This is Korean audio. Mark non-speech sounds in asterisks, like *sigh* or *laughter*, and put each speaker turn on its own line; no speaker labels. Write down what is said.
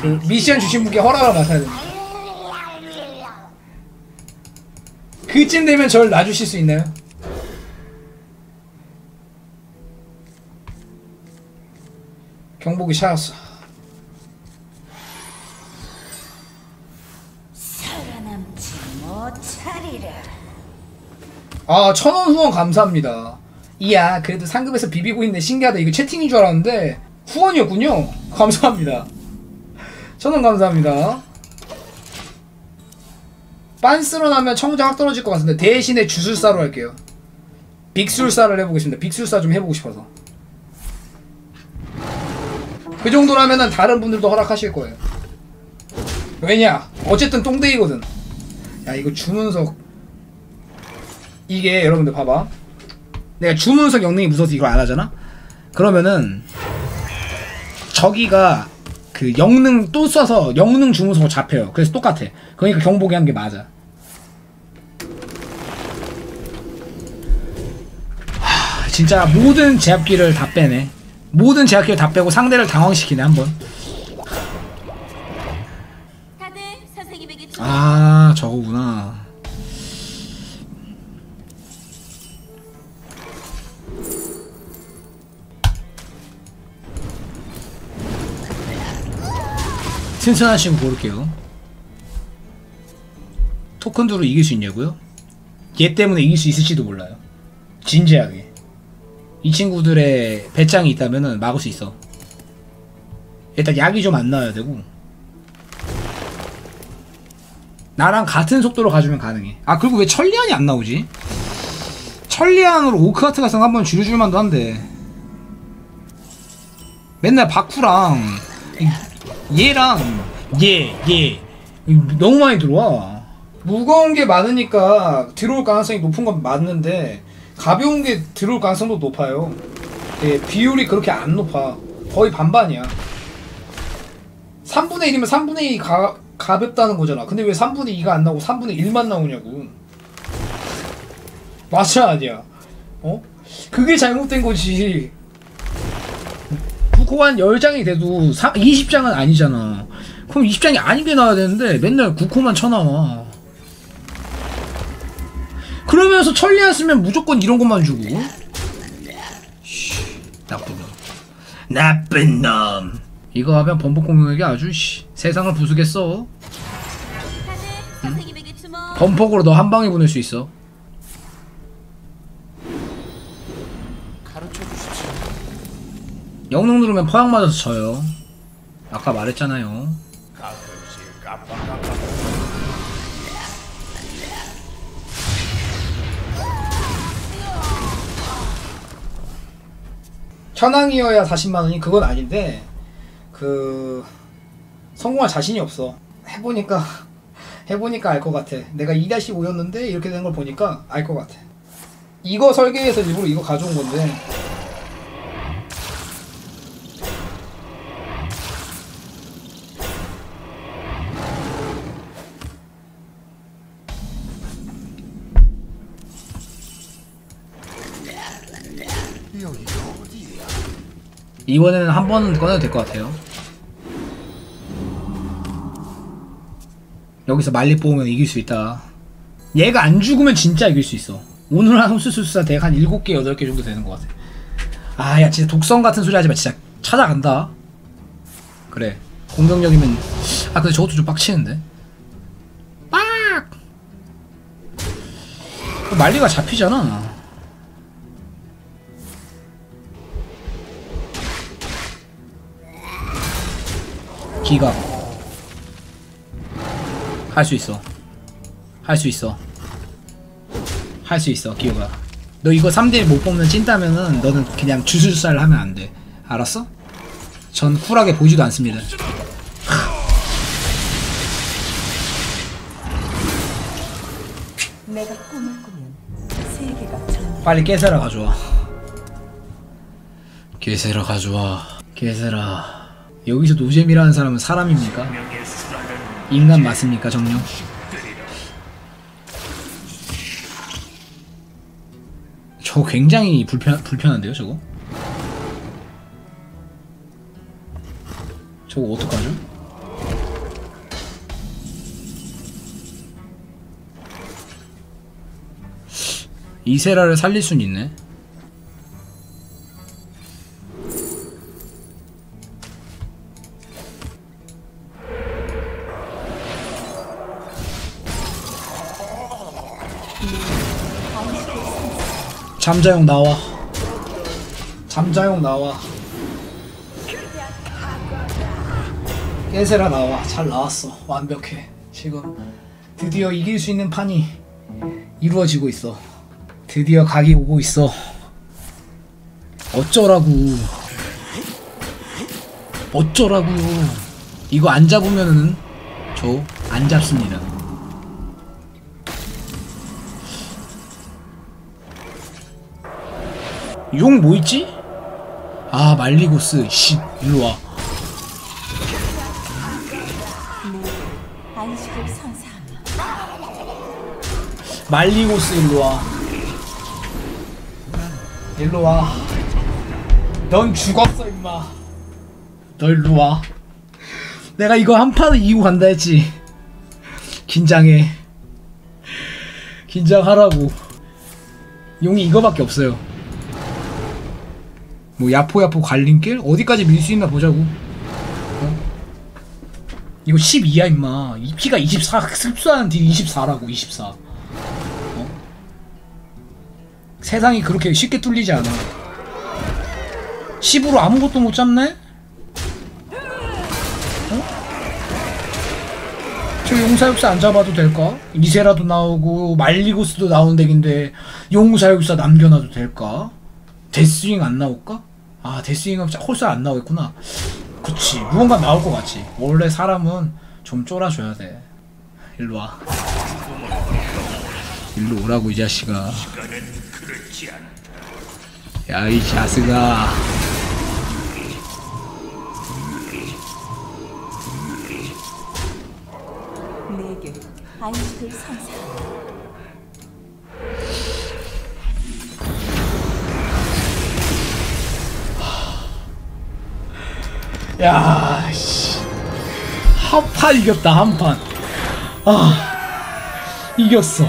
그 미션 주신 분께 허락을 맡아야 됩니다. 그쯤 되면 절 놔주실 수 있나요? 경복이
못하리라.
아, 천원 후원 감사합니다. 이야, 그래도 상급에서 비비고 있네. 신기하다. 이거 채팅인 줄 알았는데, 후원이었군요. 감사합니다. 천원 감사합니다. 빤스로 나면 청자 확 떨어질 것 같은데, 대신에 주술사로 할게요. 빅술사를 해보겠습니다. 빅술사 좀 해보고 싶어서. 그 정도라면은 다른 분들도 허락하실 거예요. 왜냐? 어쨌든 똥데이거든. 야, 이거 주문석. 이게 여러분들 봐봐 내가 주문석 영능이 무서워서 이걸 안 하잖아 그러면은 저기가 그 영능 또 써서 영능 주문석으로 잡혀요. 그래서 똑같아. 그러니까 경복이 한 게 맞아. 하, 진짜 모든 제압기를 다 빼네. 모든 제압기를 다 빼고 상대를 당황시키네 한번. 아 저거구나 튼튼하신 거 고를게요 토큰두로 이길 수 있냐고요? 얘 때문에 이길 수 있을지도 몰라요 진지하게 이 친구들의 배짱이 있다면은 막을 수 있어 일단 약이 좀 안 나와야 되고 나랑 같은 속도로 가주면 가능해. 아 그리고 왜 천리안이 안 나오지? 천리안으로 오크하트 가서 한번 줄여줄 만도 한데 맨날 바쿠랑 이- 얘랑 얘, 얘 너무 많이 들어와. 무거운 게 많으니까 들어올 가능성이 높은 건 맞는데 가벼운 게 들어올 가능성도 높아요. 예, 비율이 그렇게 안 높아. 거의 반반이야. 3분의 1이면 3분의 2 가, 가볍다는 거잖아. 근데 왜 3분의 2가 안 나오고 3분의 1만 나오냐고. 맞아, 아니야. 어? 그게 잘못된 거지. 국호 한 10장이 돼도 20장은 아니잖아. 그럼 20장이 아닌 게 나와야 되는데 맨날 국호만 쳐나와. 그러면서 천리안 쓰면 무조건 이런 것만 주고. 씨, 나쁜 놈. 나쁜 놈. 이거 하면 범벅 공룡에게 아주 씨, 세상을 부수겠어.
주목.
범벅으로 너 한 방에 보낼 수 있어.
가르쳐 주십시오.
영능 누르면 포항 맞아서 져요. 아까 말했잖아요. 천왕이어야 40만 원이 그건 아닌데 그 성공할 자신이 없어. 해보니까 *laughs* 해보니까 알 것 같아. 내가 2-5였는데 이렇게 된 걸 보니까 알 것 같아. 이거 설계해서 일부러 이거 가져온 건데 이번에는 한 번은 꺼내도 될 것 같아요. 여기서 말리 뽑으면 이길 수 있다. 얘가 안 죽으면 진짜 이길 수 있어. 오늘 한 홈스술사 대한 7개, 8개 정도 되는 것 같아. 아, 야, 진짜 독성 같은 소리 하지 마. 진짜 찾아간다. 그래. 공격력이면. 아, 근데 저것도 좀 빡치는데? 빡! 어, 말리가 잡히잖아. 기각 할 수 있어. 할 수 있어. 할 수 있어 기호가. 너 이거 3대1 못 뽑는 찐따면은 너는 그냥 주술살 하면 안 돼. 알았어? 전 쿨하게 보지도 않습니다.
내가 꿈을 꾸면 세계가 전
빨리 깨세라 가져와. 깨세라 가져와. 깨세라 여기서 노잼이라는 사람은 사람입니까? 인간 맞습니까 정령? 저 굉장히 불편, 불편한데요 저거? 저거 어떡하죠? 이세라를 살릴 순 있네 잠자용 나와. 잠자용 나와. 깨세라 나와. 잘 나왔어. 완벽해. 지금 드디어 이길 수 있는 판이 이루어지고 있어. 드디어 각이 오고 있어. 어쩌라고. 어쩌라고요. 이거 안 잡으면은 저 안 잡습니다. 용 뭐 있지? 아 말리고스 씨 일로 와.
안식을 선사하며
말리고스 일로 와. 일로 와. 넌 죽었어 임마. 너 일로 와. 내가 이거 한 판을 이기고 간다 했지. 긴장해. 긴장하라고. 용이 이거밖에 없어요. 뭐 야포야포 갈림길 어디까지 밀 수 있나 보자고. 어? 이거 12야 임마. 이 피가 24 습수하는 딜 24라고 24. 어? 세상이 그렇게 쉽게 뚫리지 않아. 10으로 아무것도 못 잡네? 어? 저 용사육사 안 잡아도 될까? 이세라도 나오고 말리고스도 나온 덱인데 용사육사 남겨놔도 될까? 데스윙 안 나올까? 아 데스윙은 홀수 안 나오겠구나. 그치 무언가 나올 것 같지. 원래 사람은 좀 쫄아줘야 돼. 일로 와. 일로 오라고 이 자식아. 야 이 자식아.
내게 안식을 선사
야, 씨. 한 판 이겼다, 한 판. 아, 이겼어.